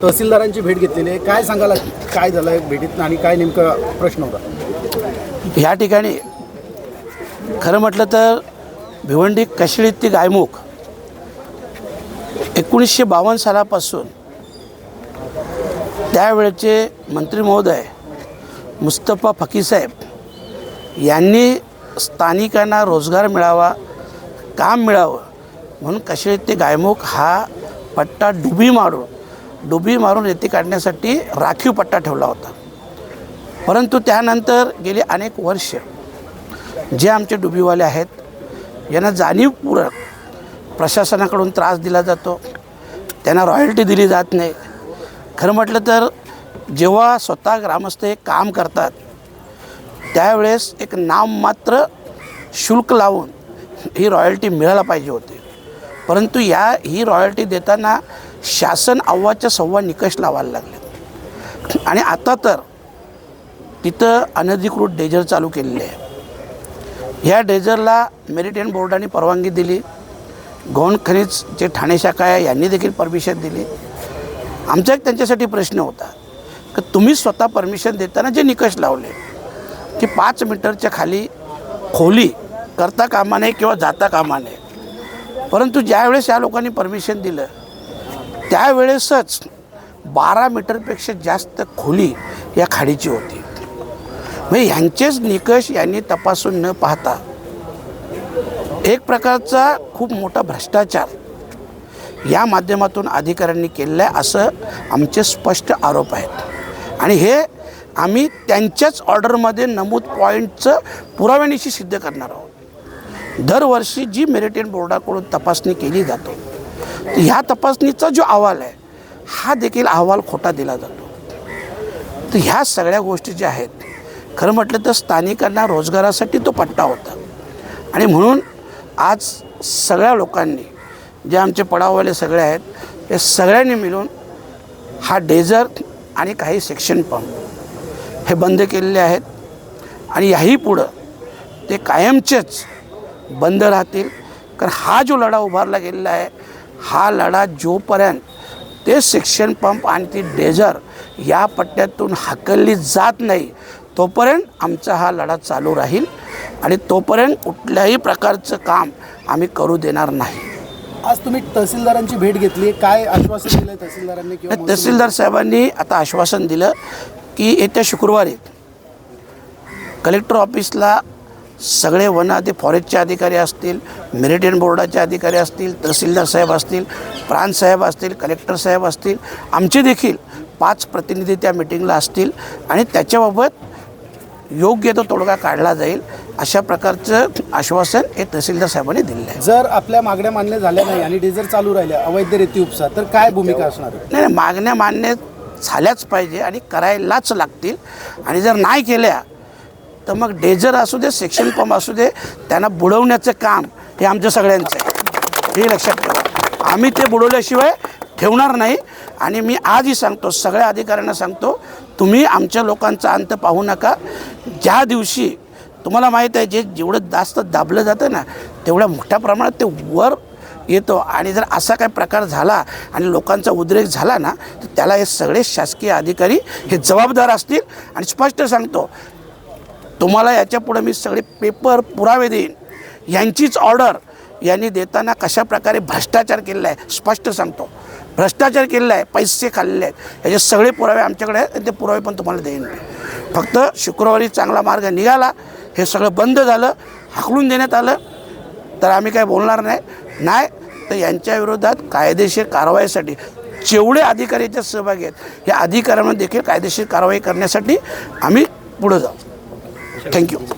तहसीलदारांची भेट घेतलेली आहे. काय सांगायला काय झालं आहे भेटीत आणि काय नेमका प्रश्न होता? ह्या ठिकाणी खरं म्हटलं तर भिवंडी कशिळी ती गायमुख. एकोणीसशे बावन्न सालापासून त्यावेळचे मंत्री महोदय मुस्तफा फकीसाहेब यांनी स्थानिकांना रोजगार मिळावा काम मिळावं म्हणून कशिळी ते गायमुख हा पट्टा डुबी मारून डुबी मारून रेती काढण्यासाठी राखीव पट्टा ठेवला होता. परंतु त्यानंतर गेली अनेक वर्ष जे आमचे डुबीवाले आहेत यांना जाणीवपूर्वक प्रशासनाकडून त्रास दिला जातो. त्यांना रॉयल्टी दिली जात नाही. खरं म्हटलं तर जेव्हा स्वतः ग्रामस्थ हे काम करतात त्यावेळेस एक नाममात्र शुल्क लावून ही रॉयल्टी मिळायला पाहिजे होती. परंतु या ही रॉयल्टी देताना शासन अव्वाच्या सव्वा निकष लावायला लागले. आणि आता तर तिथं अनधिकृत डेजर चालू केलेले आहे. ह्या डेजरला मेरिटेन बोर्डाने परवानगी दिली. गौण खनिज जे ठाणे शाखा आहे यांनी देखील परमिशन दिली. आमचा एक त्यांच्यासाठी प्रश्न होता की तुम्ही स्वतः परमिशन देताना जे निकष लावले की पाच मीटरच्या खाली खोली करता कामा नये किंवा जाता कामा नये. परंतु ज्यावेळेस या लोकांनी परमिशन दिलं त्यावेळेसच बारा मीटरपेक्षा जास्त खोली या खाडीची होती. म्हणजे ह्यांचेच निकष यांनी तपासून न पाहता एक प्रकारचा खूप मोठा भ्रष्टाचार या माध्यमातून अधिकाऱ्यांनी केलेला आहे असं आमचे स्पष्ट आरोप आहेत. आणि हे आम्ही त्यांच्याच ऑर्डरमध्ये नमूद पॉईंटचं पुराव्यानिशी सिद्ध करणार आहोत. दरवर्षी जी मेरिटेन बोर्डाकडून तपासणी केली जातो ह्या तपासणीचा जो अहवाल आहे हा देखील अहवाल खोटा दिला जातो. तर ह्या सगळ्या गोष्टी ज्या आहेत खरं म्हटलं तर स्थानिकांना रोजगारासाठी तो पट्टा होता. आणि म्हणून आज सगळ्या लोकांनी जे आमचे पडाववाले सगळे आहेत हे सगळ्यांनी मिळून हा डेझर आणि काही सेक्शन पंप हे बंद केलेले आहेत. आणि याही पुढं ते कायमचेच बंद राहतील. कारण हा जो लढा उभारला गेलेला आहे हा लढा जोपर्यंत ते सेक्शन पंप आणि ती डेझर या पट्ट्यातून हाकलली जात नाही तोपर्यंत आमचा हा लढा चालू राहील आणि तोपर्यंत कुठल्याही प्रकारचं काम आम्ही करू देणार नाही. आज तुम्ही तहसीलदारांची भेट घेतली. काय आश्वासन दिलं तहसीलदारांनी किंवा महसूल तहसीलदार साहेबांनी आता आश्वासन दिलं की येत्या शुक्रवारी कलेक्टर ऑफिसला सगळे वन अधि फॉरेस्टचे अधिकारी असतील मेरिटेन बोर्डाचे अधिकारी असतील तहसीलदार साहेब असतील प्रांत साहेब असतील कलेक्टर साहेब असतील आमचे देखील पाच प्रतिनिधी त्या मिटिंगला असतील आणि त्याच्याबाबत योग्य तो तोडगा काढला जाईल अशा प्रकारचं आश्वासन हे तहसीलदार साहेबांनी दिलेलं आहे. जर आपल्या मागण्या मान्य झाल्या नाही आणि डेझर चालू राहिल्या अवैध रेती उपसा तर काय भूमिका असणार? नाही नाही, मागण्या मान्य झाल्याच पाहिजे आणि करायलाच लागतील आणि जर नाही केल्या तर मग डेझर असू दे सेक्शन पंप असू दे त्यांना बुडवण्याचं काम हे आमच्या सगळ्यांचं आहे. हे लक्षात ठेवा. आम्ही ते बुडवल्याशिवाय ठेवणार नाही. आणि मी आजही सांगतो सगळ्या अधिकाऱ्यांना सांगतो तुम्ही आमच्या लोकांचा अंत पाहू नका. ज्या दिवशी तुम्हाला माहीत आहे जे जेवढं जास्त दाबलं जातं ना तेवढ्या मोठ्या प्रमाणात ते वर येतो. आणि जर असा काही प्रकार झाला आणि लोकांचा उद्रेक झाला ना तर त्याला हे सगळे शासकीय अधिकारी हे जबाबदार असतील. आणि स्पष्ट सांगतो तुम्हाला याच्यापुढे मी सगळे पेपर पुरावे देईन. यांचीच ऑर्डर यांनी देताना कशाप्रकारे भ्रष्टाचार केलेला आहे स्पष्ट सांगतो. भ्रष्टाचार केलेला आहे पैसे खाल्लेले आहेत. याचे सगळे पुरावे आमच्याकडे आहेत आणि ते पुरावे पण तुम्हाला देईन फक्त शुक्रवारी चांगला मार्ग निघाला हे सगळं बंद झालं हाकलून देण्यात आलं तर आम्ही काय बोलणार नाही. नाही तर यांच्या विरोधात कायदेशीर कारवाईसाठी जेवढे अधिकारी याच्यात सहभागी आहेत या अधिकाऱ्यांना देखील कायदेशीर कारवाई करण्यासाठी आम्ही पुढं जाऊ. Thank you.